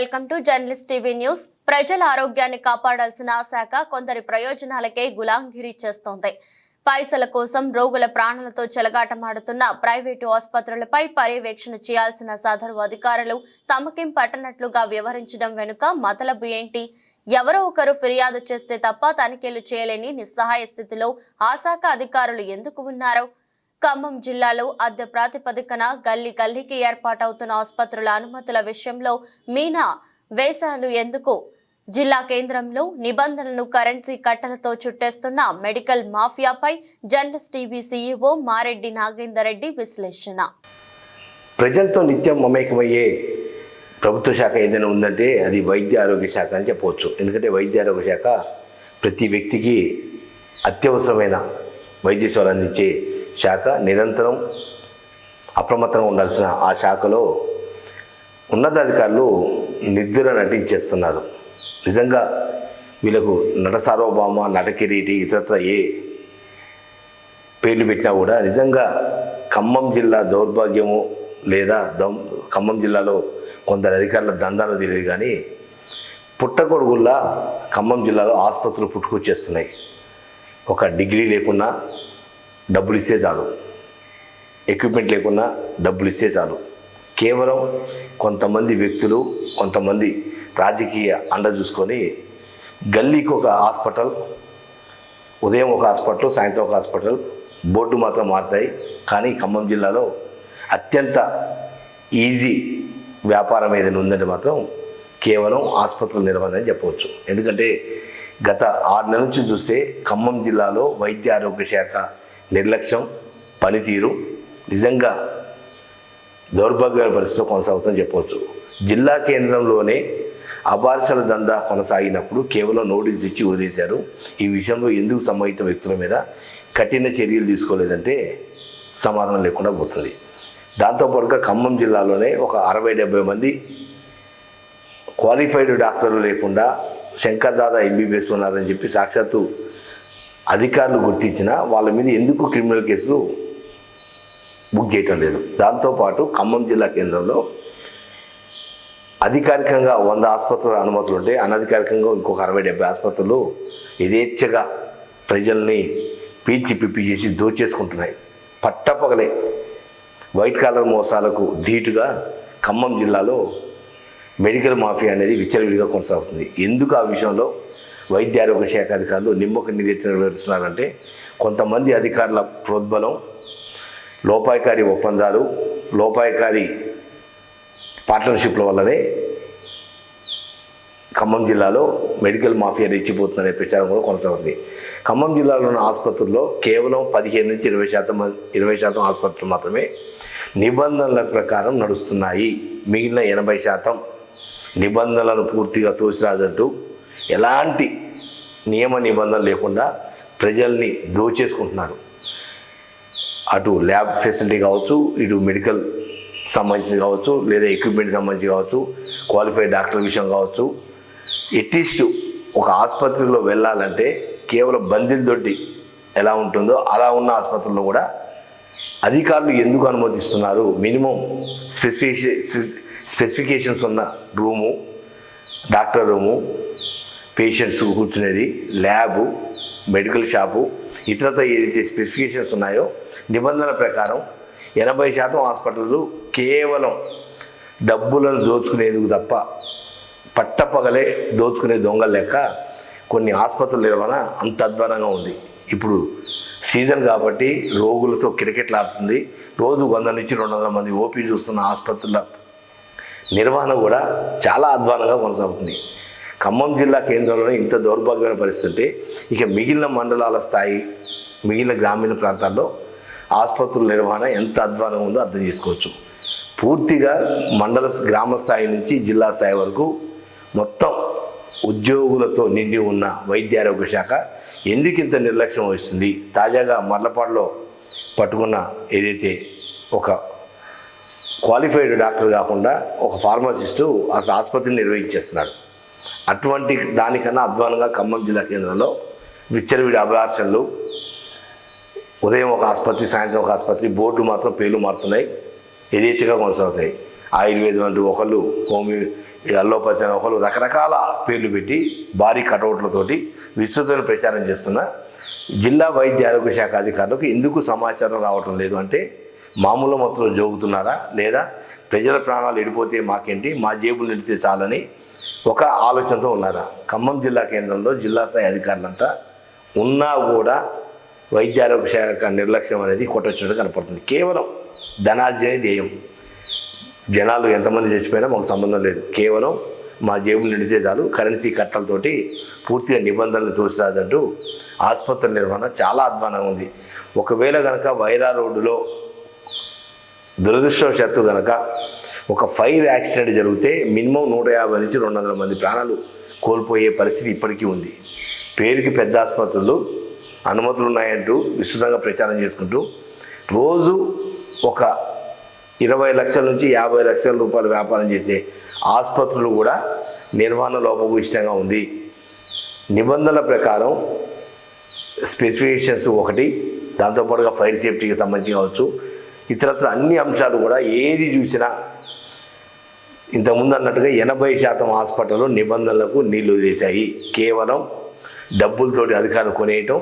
Welcome to journalist TV news. ప్రజల ఆరోగ్యాన్ని కాపాడాల్సిన శాఖ కొందరి ప్రయోజనాలకే గులాంగిరి చేస్తోంది. పైసల కోసం రోగుల ప్రాణాలతో చెలగాటమాడుతున్న ప్రైవేటు ఆసుపత్రులపై పర్యవేక్షణ చేయాల్సిన సదరు అధికారులు తమకేం పట్టనట్లుగా వ్యవహరించడం వెనుక మతలబు ఏంటి? ఎవరో ఒకరు ఫిర్యాదు చేస్తే తప్ప తనిఖీలు చేయలేని నిస్సహాయ స్థితిలో ఆ శాఖ అధికారులు ఎందుకు ఉన్నారు? ఖమ్మం జిల్లాలో అద్దె ప్రాతిపదికన గల్లీ గల్లీకి ఏర్పాటవుతున్న ఆసుపత్రుల అనుమతుల విషయంలో మీనా వేశాలు ఎందుకు? జిల్లా కేంద్రంలో నిబంధనలను కరెన్సీ కట్టలతో చుట్టేస్తున్న medical మాఫియాపై journalist TV CEO Mareddy Nagender Reddy విశ్లేషణ. ప్రజలతో నిత్యం మమేకమయ్యే ప్రభుత్వ శాఖ ఏదైనా ఉందంటే అది వైద్య ఆరోగ్య శాఖ అని చెప్పవచ్చు. ఎందుకంటే వైద్య ఆరోగ్య శాఖ ప్రతి వ్యక్తికి అత్యవసరమైన వైద్య సేవలు అందించే శాఖ నిరంతరం అప్రమత్తంగా ఉండాల్సిన ఆ శాఖలో ఉన్నతాధికారులు నిద్ర నటించేస్తున్నారు. నిజంగా వీళ్ళకు నట సార్వభౌమ నటకిరీటి ఇతరత్ర ఏ పేర్లు పెట్టినా కూడా నిజంగా ఖమ్మం జిల్లా దౌర్భాగ్యము లేదా దౌ ఖమ్మం జిల్లాలో కొందరు అధికారుల దందాలు తెలియదు కానీ పుట్టగొడుగుల్లా ఖమ్మం జిల్లాలో ఆసుపత్రులు పుట్టుకొచ్చేస్తున్నాయి. ఒక డిగ్రీ లేకున్నా డబ్బులు ఇస్తే చాలు. ఎక్విప్మెంట్ లేకుండా డబ్బులు ఇస్తే చాలు. కేవలం కొంతమంది వ్యక్తులు కొంతమంది రాజకీయ అండ చూసుకొని గల్లీకి ఒక హాస్పిటల్ ఉదయం ఒక హాస్పిటల్ సాయంత్రం ఒక హాస్పిటల్ బోర్డు మాత్రం మారుతాయి. కానీ ఖమ్మం జిల్లాలో అత్యంత ఈజీ వ్యాపారం ఏదైనా ఉందంటే మాత్రం కేవలం ఆసుపత్రుల నిర్వహణ అని చెప్పవచ్చు. ఎందుకంటే గత ఆరు నెలల నుంచి చూస్తే ఖమ్మం జిల్లాలో వైద్య ఆరోగ్య శాఖ నిర్లక్ష్యం పనితీరు నిజంగా దౌర్భాగ్య పరిస్థితి కొనసాగుతుందని చెప్పవచ్చు. జిల్లా కేంద్రంలోనే అబార్షల దందా కొనసాగినప్పుడు కేవలం నోటీస్ ఇచ్చి వదిలేశారు. ఈ విషయంలో ఎందుకు సంబంధిత వ్యక్తుల మీద కఠిన చర్యలు తీసుకోలేదంటే సమాధానం లేకుండా పోతుంది. దాంతోపాటుగా ఖమ్మం జిల్లాలోనే ఒక అరవై డెబ్బై మంది క్వాలిఫైడ్ డాక్టర్లు లేకుండా శంకర్ దాదా ఎంబీబీఎస్ ఉన్నారని చెప్పి సాక్షాత్తు అధికారులు గుర్తించిన వాళ్ళ మీద ఎందుకు క్రిమినల్ కేసులు బుక్ చేయటం లేదు. దాంతోపాటు ఖమ్మం జిల్లా కేంద్రంలో అధికారికంగా వంద ఆసుపత్రుల అనుమతులు ఉంటే అనధికారికంగా ఇంకొక అరవై డెబ్బై ఆసుపత్రులు యథేచ్ఛగా ప్రజల్ని పీల్చి పిప్పి చేసి దోచేసుకుంటున్నాయి. పట్టపగలే వైట్ కాలర్ మోసాలకు ధీటుగా ఖమ్మం జిల్లాలో మెడికల్ మాఫియా అనేది విచ్చలవిడిగా కొనసాగుతుంది. ఎందుకు ఆ విషయంలో వైద్య ఆరోగ్య శాఖ అధికారులు నిమ్మక నిరీక్షణ వివరిస్తున్నారంటే కొంతమంది అధికారుల ప్రోద్బలం లోపాయకారి ఒప్పందాలు లోపాయకారి పార్ట్నర్షిప్ల వల్లనే ఖమ్మం జిల్లాలో మెడికల్ మాఫియా రెచ్చిపోతుందనే ప్రచారం కూడా కొనసాగుతుంది. ఖమ్మం జిల్లాలో ఉన్న ఆసుపత్రుల్లో కేవలం పదిహేను నుంచి ఇరవై శాతం ఇరవై శాతం ఆసుపత్రులు మాత్రమే నిబంధనల ప్రకారం నడుస్తున్నాయి. మిగిలిన ఎనభై శాతం నిబంధనలను పూర్తిగా తోసిరాదంటూ ఎలాంటి నియమ నిబంధనలు లేకుండా ప్రజల్ని దోచేసుకుంటున్నారు. అటు ల్యాబ్ ఫెసిలిటీ కావచ్చు ఇటు మెడికల్ సంబంధించి కావచ్చు లేదా ఎక్విప్మెంట్ సంబంధించి కావచ్చు క్వాలిఫైడ్ డాక్టర్ విషయం కావచ్చు. ఎట్లీస్ట్ ఒక ఆసుపత్రిలో వెళ్ళాలంటే కేవలం బందీల దొడ్డి ఎలా ఉంటుందో అలా ఉన్న ఆసుపత్రుల్లో కూడా అధికారులు ఎందుకు అనుమతిస్తున్నారు? మినిమం స్పెసిఫికే స్పెసిఫికేషన్స్ ఉన్న రూము డాక్టర్ రూము పేషెంట్స్ కూర్చునేది ల్యాబు మెడికల్ షాపు ఇతరత ఏదైతే స్పెసిఫికేషన్స్ ఉన్నాయో నిబంధనల ప్రకారం ఎనభై శాతం హాస్పిటళ్ళు కేవలం డబ్బులను దోచుకునేందుకు తప్ప పట్టపగలే దోచుకునే దొంగల లెక్క కొన్ని ఆసుపత్రుల నిర్వహణ అంత అధ్వానంగా ఉంది. ఇప్పుడు సీజన్ కాబట్టి రోగులతో కిటకిటలాడుతుంది. రోజు వంద నుంచి రెండు వందల మంది ఓపీ చూస్తున్న ఆసుపత్రుల నిర్వహణ కూడా చాలా అధ్వానంగా కొనసాగుతుంది. ఖమ్మం జిల్లా కేంద్రంలోనే ఇంత దౌర్భాగ్యమైన పరిస్థితి. ఇక మిగిలిన మండలాల స్థాయి మిగిలిన గ్రామీణ ప్రాంతాల్లో ఆసుపత్రుల నిర్వహణ ఎంత అధ్వానం ఉందో అర్థం చేసుకోవచ్చు. పూర్తిగా మండల గ్రామ స్థాయి నుంచి జిల్లా స్థాయి వరకు మొత్తం ఉద్యోగులతో నిండి ఉన్న వైద్య ఆరోగ్య శాఖ ఎందుకు ఇంత నిర్లక్ష్యం వహిస్తుంది? తాజాగా మర్లపాడులో పట్టుకున్న ఏదైతే ఒక క్వాలిఫైడ్ డాక్టర్ కాకుండా ఒక ఫార్మసిస్టు అసలు ఆసుపత్రిని నిర్వహించేస్తున్నాడు. అటువంటి దానికన్నా అధ్వానంగా ఖమ్మం జిల్లా కేంద్రంలో విచ్చలవిడి అభిలాషణలు ఉదయం ఒక ఆసుపత్రి సాయంత్రం ఒక ఆసుపత్రి బోర్డు మాత్రం పేర్లు మారుతున్నాయి యథేచ్ఛగా కొనసాగుతాయి. ఆయుర్వేదం అంటూ ఒకళ్ళు హోమియో అల్లోపతి అని ఒకరు రకరకాల పేర్లు పెట్టి భారీ కటౌట్లతోటి విస్తృతమైన ప్రచారం చేస్తున్న. జిల్లా వైద్య ఆరోగ్య శాఖ అధికారులకు ఎందుకు సమాచారం రావటం లేదు అంటే మామూలు మొత్తంలో జోగుతున్నారా లేదా ప్రజల ప్రాణాలు ఎడిపోతే మాకేంటి మా జేబులు నిడితే చాలని ఒక ఆలోచనతో ఉన్నారా? ఖమ్మం జిల్లా కేంద్రంలో జిల్లా స్థాయి అధికారులంతా ఉన్నా కూడా వైద్యారోగ్య శాఖ నిర్లక్ష్యం అనేది కొట్టొచ్చినట్టు కనపడుతుంది. కేవలం ధనార్జనే ధ్యేయం. జనాలు ఎంతమంది చచ్చిపోయినా మాకు సంబంధం లేదు. కేవలం మా జేబులు నిండితే చాలు. కరెన్సీ కట్టలతోటి పూర్తిగా నిబంధనలు తోసిరాదంటూ ఆసుపత్రి నిర్వహణ చాలా అధ్వానంగా ఉంది. ఒకవేళ కనుక వైరా రోడ్డులో దురదృష్టవశాత్తు కనుక ఒక ఫైర్ యాక్సిడెంట్ జరిగితే మినిమం నూట యాభై నుంచి రెండు వందల మంది ప్రాణాలు కోల్పోయే పరిస్థితి ఇప్పటికీ ఉంది. పేరుకి పెద్ద ఆసుపత్రులు అనుమతులు ఉన్నాయంటూ విస్తృతంగా ప్రచారం చేసుకుంటూ రోజు ఒక ఇరవై లక్షల నుంచి యాభై లక్షల రూపాయలు వ్యాపారం చేసే ఆసుపత్రులు కూడా నిర్వహణ లోపభూయిష్టంగా ఉంది. నిబంధనల ప్రకారం స్పెసిఫికేషన్స్ ఒకటి దాంతోపాటుగా ఫైర్ సేఫ్టీకి సంబంధించి కావచ్చు. ఇతరత్ర అన్ని అంశాలు కూడా ఏది చూసినా ఇంతకుముందు అన్నట్టుగా ఎనభై శాతం హాస్పిటల్లో నిబంధనలకు నీళ్ళు వదిలేశాయి. కేవలం డబ్బులతోటి అధికారం కొనేయటం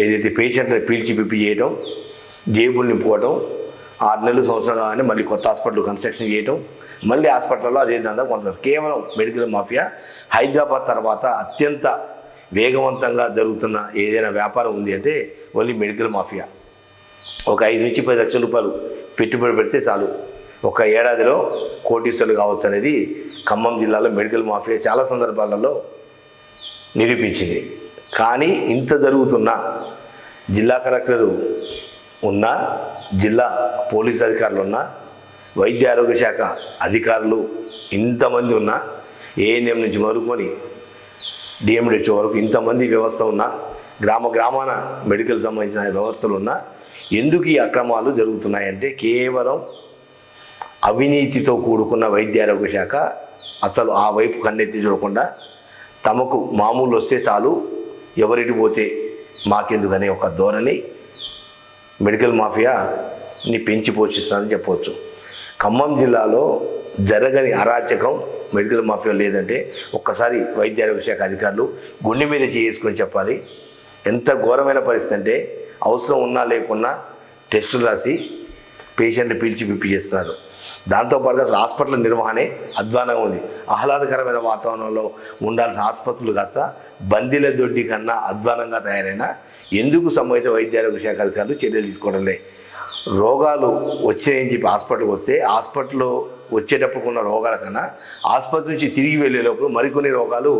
ఏదైతే పేషెంట్ని పీల్చి పిప్పి చేయటం జేబులు నింపుకోవటం ఆరు నెలలు సంవత్సరాలు కానీ మళ్ళీ కొత్త హాస్పిటల్ కన్స్ట్రక్షన్ చేయటం మళ్ళీ హాస్పిటల్లో అదే దందా కొంత కేవలం మెడికల్ మాఫియా హైదరాబాద్ తర్వాత అత్యంత వేగవంతంగా జరుగుతున్న ఏదైనా వ్యాపారం ఉంది అంటే ఓన్లీ మెడికల్ మాఫియా. ఒక ఐదు నుంచి పది లక్షల రూపాయలు పెట్టుబడి పెడితే చాలు. ఒక ఏడాదిలో కోటీశ్వరులు కావచ్చు అనేది ఖమ్మం జిల్లాలో మెడికల్ మాఫియా చాలా సందర్భాలలో నిరూపించింది. కానీ ఇంత జరుగుతున్నా జిల్లా కలెక్టర్ ఉన్నా జిల్లా పోలీస్ అధికారులు ఉన్నా వైద్య ఆరోగ్య శాఖ అధికారులు ఇంతమంది ఉన్నా ఏఎన్ఎం నుంచి మొదలుకొని డిఎండిహెచ్ఓ వరకు ఇంతమంది వ్యవస్థ ఉన్నా గ్రామ గ్రామాన మెడికల్ సంబంధించిన వ్యవస్థలు ఉన్నా ఎందుకు ఈ అక్రమాలు జరుగుతున్నాయంటే కేవలం అవినీతితో కూడుకున్న వైద్య ఆరోగ్య శాఖ అసలు ఆ వైపు కన్నెత్తి చూడకుండా తమకు మామూలు వస్తే చాలు ఎవరికి పోతే మాకెందుకనే ఒక ధోరణి మెడికల్ మాఫియాని పెంచి పోషిస్తారని చెప్పవచ్చు. ఖమ్మం జిల్లాలో జరగని అరాచకం మెడికల్ మాఫియా లేదంటే ఒక్కసారి వైద్య ఆరోగ్య శాఖ అధికారులు గుండె మీద చేసుకొని చెప్పాలి. ఎంత ఘోరమైన పరిస్థితి అంటే అవసరం ఉన్నా లేకున్నా టెస్టులు రాసి పేషెంట్ని పీల్చి పిప్పి చేస్తున్నారు. దాంతోపాటుగా అసలు హాస్పిటల్ నిర్వహణే అధ్వానంగా ఉంది. ఆహ్లాదకరమైన వాతావరణంలో ఉండాల్సిన ఆసుపత్రులు కాస్త బందీల దొడ్డి కన్నా అధ్వానంగా తయారైన ఎందుకు సంబంధిత వైద్య ఆరోగ్య శాఖ అధికారులు చర్యలు తీసుకోవడం లే. రోగాలు వచ్చాయని చెప్పి హాస్పిటల్కి వస్తే హాస్పిటల్ వచ్చేటప్పుడు ఉన్న రోగాల కన్నా ఆసుపత్రి నుంచి తిరిగి వెళ్ళే లోపల మరికొన్ని రోగాలు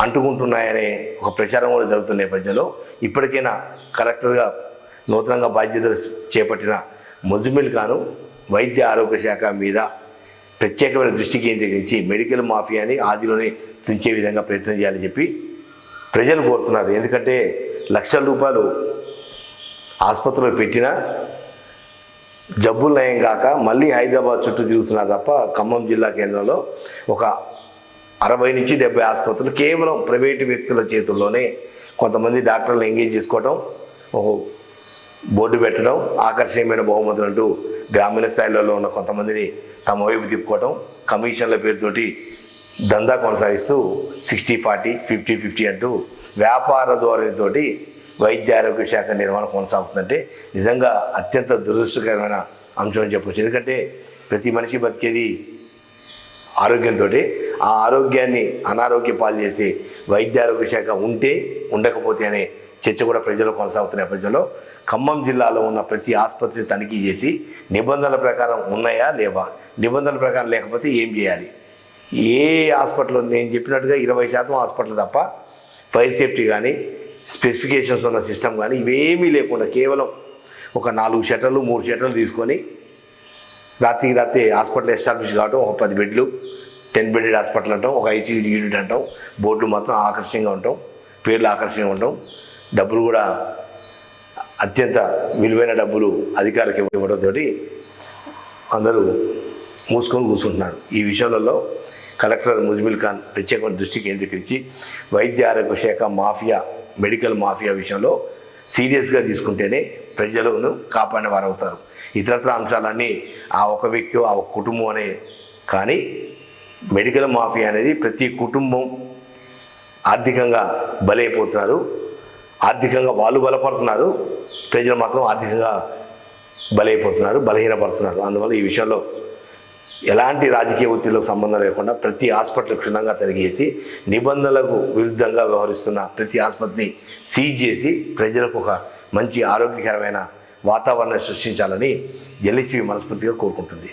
అంటుకుంటున్నాయనే ఒక ప్రచారం కూడా జరుగుతున్న నేపథ్యంలో ఇప్పటికైనా కలెక్టర్గా నూతనంగా బాధ్యతలు చేపట్టిన ముజుమిల్ ఖాను వైద్య ఆరోగ్య శాఖ మీద ప్రత్యేకమైన దృష్టి కేంద్రీకరించి మెడికల్ మాఫియాని ఆదిలోనే తుంచే విధంగా ప్రయత్నం చేయాలని చెప్పి ప్రజలు కోరుతున్నారు. ఎందుకంటే లక్షల రూపాయలు ఆసుపత్రిలో పెట్టినా జబ్బులు నయం కాక మళ్ళీ హైదరాబాద్ చుట్టూ తిరుగుతున్నారు తప్ప ఖమ్మం జిల్లా కేంద్రంలో ఒక అరవై నుంచి డెబ్బై ఆసుపత్రులు కేవలం ప్రైవేటు వ్యక్తుల చేతుల్లోనే కొంతమంది డాక్టర్లు ఎంగేజ్ చేసుకోవటం ఒక బోర్డు పెట్టడం ఆకర్షణీయమైన బహుమతులు అంటూ గ్రామీణ స్థాయిలలో ఉన్న కొంతమందిని తమ వైపు తిప్పుకోవటం కమిషన్ల పేరుతోటి దందా కొనసాగిస్తూ సిక్స్టీ ఫార్టీ ఫిఫ్టీ ఫిఫ్టీ అంటూ వ్యాపార ధోరణితోటి వైద్య ఆరోగ్య శాఖ నిర్మాణం కొనసాగుతుందంటే నిజంగా అత్యంత దురదృష్టకరమైన అంశం అని చెప్పొచ్చు. ఎందుకంటే ప్రతి మనిషి బతికేది ఆరోగ్యంతో ఆ ఆరోగ్యాన్ని అనారోగ్య పాలు చేసి వైద్య ఆరోగ్య శాఖ ఉంటే ఉండకపోతే అనే చర్చ కూడా ప్రజలు కొనసాగుతున్న నేపథ్యంలో ఖమ్మం జిల్లాలో ఉన్న ప్రతి ఆసుపత్రి తనిఖీ చేసి నిబంధనల ప్రకారం ఉన్నాయా లేవా? నిబంధనల ప్రకారం లేకపోతే ఏం చేయాలి? ఏ హాస్పిటల్ నేను చెప్పినట్టుగా ఇరవై శాతం హాస్పిటల్ తప్ప ఫైర్ సేఫ్టీ కానీ స్పెసిఫికేషన్స్ ఉన్న సిస్టమ్ కానీ ఇవేమీ లేకుండా కేవలం ఒక నాలుగు షటర్లు మూడు షటర్లు తీసుకొని రాత్రికి రాత్రి హాస్పిటల్ ఎస్టాబ్లిష్ కావడం ఒక పది బెడ్లు టెన్ బెడెడ్ హాస్పిటల్ అంటాం ఒక ఐసీయూ యూనిట్ అంటాం బోర్డులు మాత్రం ఆకర్షణీయంగా ఉంటాం పేర్లు ఆకర్షణీయంగా ఉంటాం. డబ్బులు కూడా అత్యంత విలువైన డబ్బులు అధికారికి ఇవ్వడంతో అందరూ మూసుకొని కూర్చుంటున్నారు. ఈ విషయాలలో కలెక్టర్ ముజ్మిల్ ఖాన్ ప్రత్యేకమైన దృష్టి కేంద్రీకరించి వైద్య ఆరోగ్య శాఖ మాఫియా మెడికల్ మాఫియా విషయంలో సీరియస్గా తీసుకుంటేనే ప్రజలను కాపాడిన వారు అవుతారు ఇతరత్ర అంశాలన్నీ ఆ ఒక వ్యక్తి ఆ ఒక కుటుంబం అనే కానీ మెడికల్ మాఫియా అనేది ప్రతి కుటుంబం ఆర్థికంగా బలైపోతున్నారు. ఆర్థికంగా వాళ్ళు బలపడుతున్నారు. ప్రజలు మాత్రం ఆర్థికంగా బలైపోతున్నారు బలహీనపడుతున్నారు. అందువల్ల ఈ విషయంలో ఎలాంటి రాజకీయ ఒత్తిడిలకు సంబంధం లేకుండా ప్రతి హాస్పిటల్ క్షుణ్ణంగా తిరిగేసి నిబంధనలకు విరుద్ధంగా వ్యవహరిస్తున్న ప్రతి ఆసుపత్రిని సీజ్ చేసి ప్రజలకు ఒక మంచి ఆరోగ్యకరమైన వాతావరణం సృష్టించాలని ఎల్ఐసి మనస్ఫూర్తిగా కోరుకుంటుంది.